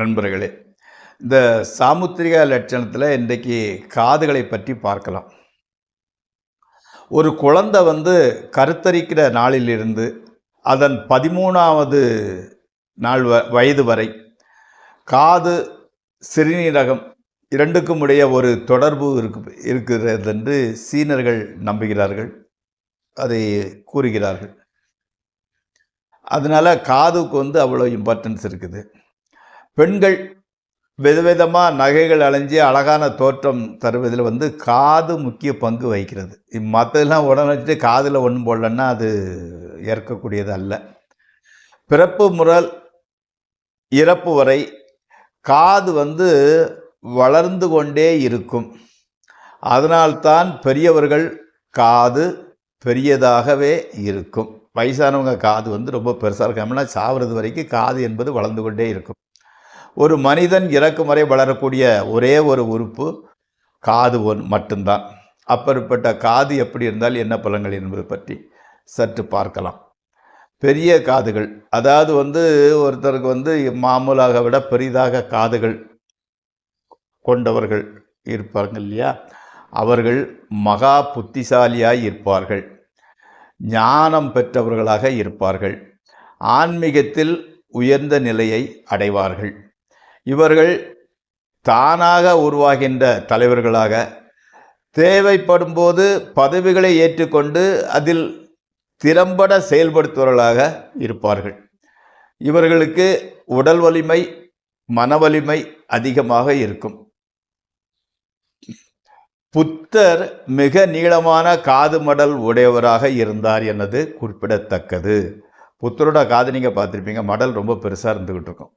நண்பர்களே இந்த சாமுத்திரிகா லட்சணத்தில் இன்றைக்கு காதுகளை பற்றி பார்க்கலாம். ஒரு குழந்தை வந்து கருத்தரிக்கிற நாளிலிருந்து அதன் பதிமூணாவது நாள் வ வயது வரை காது சிறுநீரகம் இரண்டுக்கும் உடைய ஒரு தொடர்பு இருக்கு இருக்கிறது என்று சீனர்கள் நம்புகிறார்கள் அதை கூறுகிறார்கள். அதனால் காதுக்கு வந்து அவ்வளோ இம்பார்ட்டன்ஸ் இருக்குது. பெண்கள் விதவிதமாக நகைகள் அலைஞ்சு அழகான தோற்றம் தருவதில் வந்து காது முக்கிய பங்கு வகிக்கிறது. மற்றதெல்லாம் உடனே வச்சுட்டு காதில் ஒன்றும் போடலன்னா அது ஏற்கக்கூடியது அல்ல. பிறப்பு முறல் இறப்பு வரை காது வந்து வளர்ந்து கொண்டே இருக்கும். அதனால்தான் பெரியவர்கள் காது பெரியதாகவே இருக்கும். வயசானவங்க காது வந்து ரொம்ப பெருசாக இருக்காமல் சாவது வரைக்கும் காது என்பது வளர்ந்து கொண்டே இருக்கும். ஒரு மனிதன் இறக்கும் வரை வளரக்கூடிய ஒரே ஒரு உறுப்பு காது ஒன் மட்டும்தான். அப்பேற்பட்ட காது எப்படி இருந்தால் என்ன பலன்கள் என்பது பற்றி சற்று பார்க்கலாம். பெரிய காதுகள் அதாவது வந்து ஒருத்தருக்கு வந்து மாமூலாக விட பெரிதாக காதுகள் கொண்டவர்கள் இருப்பார்கள் இல்லையா? அவர்கள் மகா புத்திசாலியாய் இருப்பார்கள். ஞானம் பெற்றவர்களாக இருப்பார்கள். ஆன்மீகத்தில் உயர்ந்த நிலையை அடைவார்கள். இவர்கள் தானாக உருவாகின்ற தலைவர்களாக தேவைப்படும் போது பதவிகளை ஏற்றுக்கொண்டு அதில் திறம்பட செயல்படுத்துவர்களாக இருப்பார்கள். இவர்களுக்கு உடல் வலிமை மன வலிமை அதிகமாக இருக்கும். புத்தர் மிக நீளமான காது மடல் உடையவராக இருந்தார் என்பது குறிப்பிடத்தக்கது. புத்தரோட காது நீங்கள் பார்த்துருப்பீங்க. மடல் ரொம்ப பெருசாக இருந்துக்கிட்டு இருக்கும்.